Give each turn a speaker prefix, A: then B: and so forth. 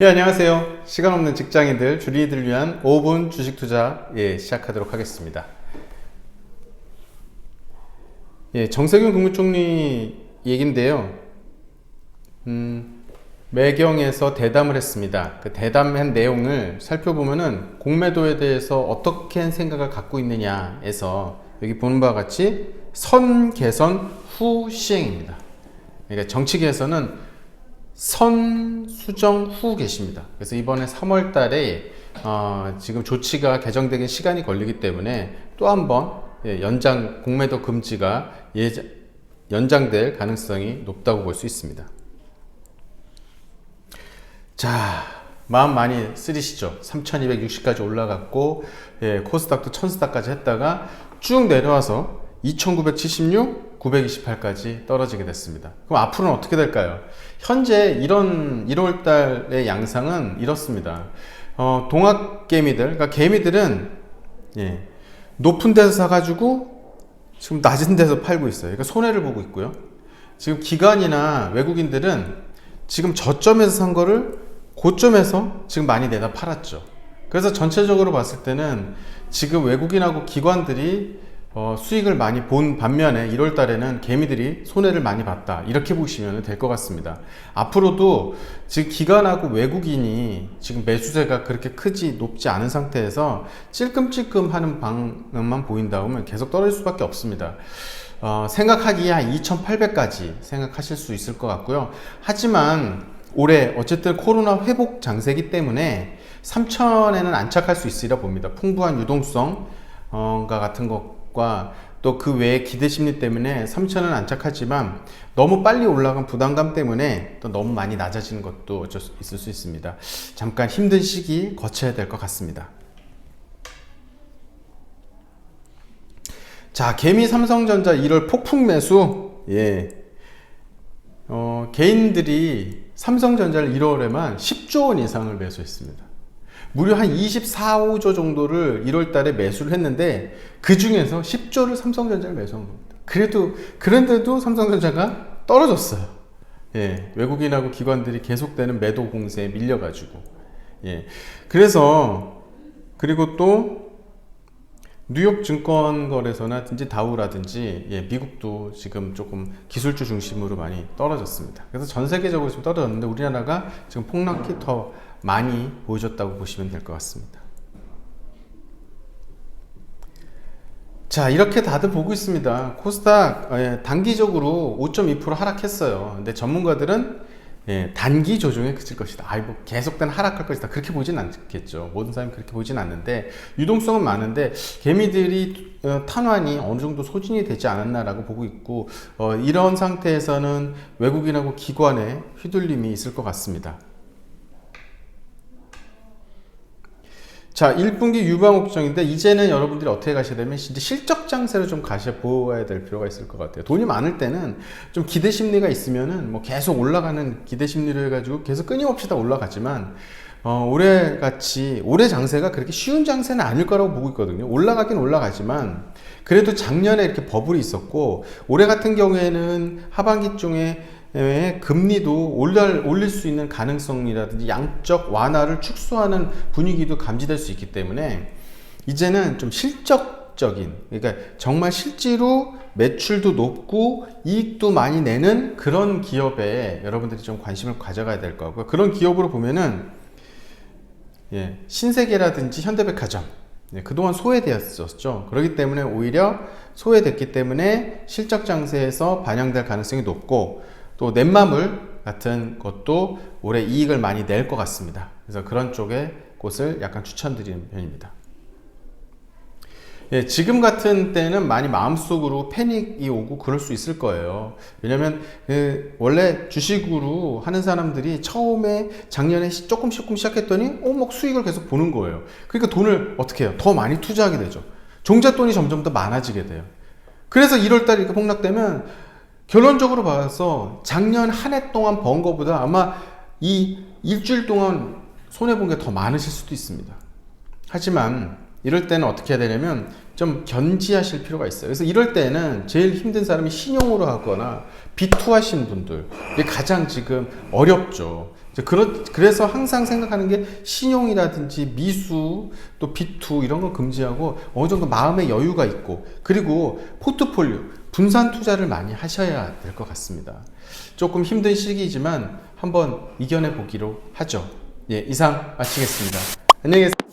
A: 예, 안녕하세요. 시간 없는 직장인들, 주린이들을 위한 5분 주식 투자, 예, 시작하도록 하겠습니다. 예, 정세균 국무총리 얘긴데요. 음, 매경에서 대담을 했습니다. 그 대담한 내용을 살펴보면은 공매도에 대해서 어떻게 생각을 갖고 있느냐에서 여기 보는 바와 같이 선 개선 후 시행입니다. 그러니까 정치계에서는 선 수정 후 계십니다. 그래서 이번에 3월 달에 어, 지금 조치가 개정되기 시간이 걸리기 때문에 또 한번 예, 연장 공매도 금지가 예자, 연장될 가능성이 높다고 볼 수 있습니다. 자, 마음 많이 쓰리시죠? 3260까지 올라갔고, 예, 코스닥도 1000스닥까지 했다가 쭉 내려와서 2976, 928까지 떨어지게 됐습니다. 그럼 앞으로는 어떻게 될까요? 현재 이런 1월 달의 양상은 이렇습니다. 어, 동학 개미들, 그러니까 개미들은 예, 높은 데서 사가지고 지금 낮은 데서 팔고 있어요. 그러니까 손해를 보고 있고요. 지금 기관이나 외국인들은 지금 저점에서 산 거를 고점에서 지금 많이 내다 팔았죠. 그래서 전체적으로 봤을 때는 지금 외국인하고 기관들이 어, 수익을 많이 본 반면에 1월 달에는 개미들이 손해를 많이 봤다. 이렇게 보시면 될 것 같습니다. 앞으로도 지금 기관하고 외국인이 지금 매수세가 그렇게 크지 높지 않은 상태에서 찔끔찔끔 하는 방향만 보인다면 계속 떨어질 수밖에 없습니다. 어, 생각하기에 한 2,800까지 생각하실 수 있을 것 같고요. 하지만 올해 어쨌든 코로나 회복 장세기 때문에 3,000에는 안착할 수 있으리라 봅니다. 풍부한 유동성과 같은 것 과 또 그 외에 기대 심리 때문에 3,000은 안착하지만 너무 빨리 올라간 부담감 때문에 또 너무 많이 낮아지는 것도 어쩔 수 있을 수 있습니다. 잠깐 힘든 시기 거쳐야 될 것 같습니다. 자, 개미 삼성전자 1월 폭풍 매수. 예. 어, 개인들이 삼성전자를 1월에만 10조 원 이상을 매수했습니다. 무려 한 24, 5조 정도를 1월 달에 매수를 했는데 그 중에서 10조를 삼성전자를 매수한 겁니다. 그래도 그런데도 삼성전자가 떨어졌어요. 예. 외국인하고 기관들이 계속되는 매도 공세에 밀려 가지고. 예. 그래서 그리고 또 뉴욕 증권거래소나든지 다우라든지 예, 미국도 지금 조금 기술주 중심으로 많이 떨어졌습니다. 그래서 전 세계적으로 지금 떨어졌는데 우리나라가 지금 폭락이 더 많이 보여줬다고 보시면 될 것 같습니다. 자 이렇게 다들 보고 있습니다. 코스닥 예, 단기적으로 5.2% 하락했어요. 근데 전문가들은 예, 단기 조정에 그칠 것이다. 아이 뭐 계속된 하락할 것이다. 그렇게 보진 않겠죠. 모든 사람이 그렇게 보진 않는데 유동성은 많은데 개미들이 어, 탄환이 어느 정도 소진이 되지 않았나라고 보고 있고 어, 이런 상태에서는 외국인하고 기관의 휘둘림이 있을 것 같습니다. 자, 1분기 유방 옥정인데 이제는 여러분들이 어떻게 가셔야 되면 진짜 실적 장세로 좀 가셔 보아야 될 필요가 있을 것 같아요. 돈이 많을 때는 좀 기대 심리가 있으면은 뭐 계속 올라가는 기대 심리로 해가지고 계속 끊임없이 다 올라가지만 어, 올해 같이 올해 장세가 그렇게 쉬운 장세는 아닐 거라고 보고 있거든요. 올라가긴 올라가지만 그래도 작년에 이렇게 버블이 있었고 올해 같은 경우에는 하반기 중에 에 금리도 올릴, 올릴 수 있는 가능성이라든지 양적 완화를 축소하는 분위기도 감지될 수 있기 때문에 이제는 좀 실적적인 그러니까 정말 실제로 매출도 높고 이익도 많이 내는 그런 기업에 여러분들이 좀 관심을 가져가야 될 거고요. 그런 기업으로 보면은 예, 신세계라든지 현대백화점 예, 그동안 소외되었었죠. 그렇기 때문에 오히려 소외됐기 때문에 실적 장세에서 반영될 가능성이 높고 또 넷마물 같은 것도 올해 이익을 많이 낼 것 같습니다. 그래서 그런 쪽의 곳을 약간 추천드리는 편입니다. 예, 지금 같은 때는 많이 마음속으로 패닉이 오고 그럴 수 있을 거예요. 왜냐면, 그 원래 주식으로 하는 사람들이 처음에 작년에 조금 조금 시작했더니, 어, 막 수익을 계속 보는 거예요. 그러니까 돈을 어떻게 해요? 더 많이 투자하게 되죠. 종잣돈이 점점 더 많아지게 돼요. 그래서 1월달에 이렇게 폭락되면, 결론적으로 봐서 작년 한 해 동안 번 거보다 아마 이 일주일 동안 손해본 게 더 많으실 수도 있습니다. 하지만 이럴 때는 어떻게 해야 되냐면 좀 견지하실 필요가 있어요. 그래서 이럴 때는 제일 힘든 사람이 신용으로 하거나 B2 하신 분들 이게 가장 지금 어렵죠. 그러, 그래서 항상 생각하는 게 신용이라든지 미수 또 B2 이런 거 금지하고 어느 정도 마음의 여유가 있고 그리고 포트폴리오 분산 투자를 많이 하셔야 될 것 같습니다. 조금 힘든 시기이지만 한번 이겨내 보기로 하죠. 예, 이상 마치겠습니다. 안녕히 계세요.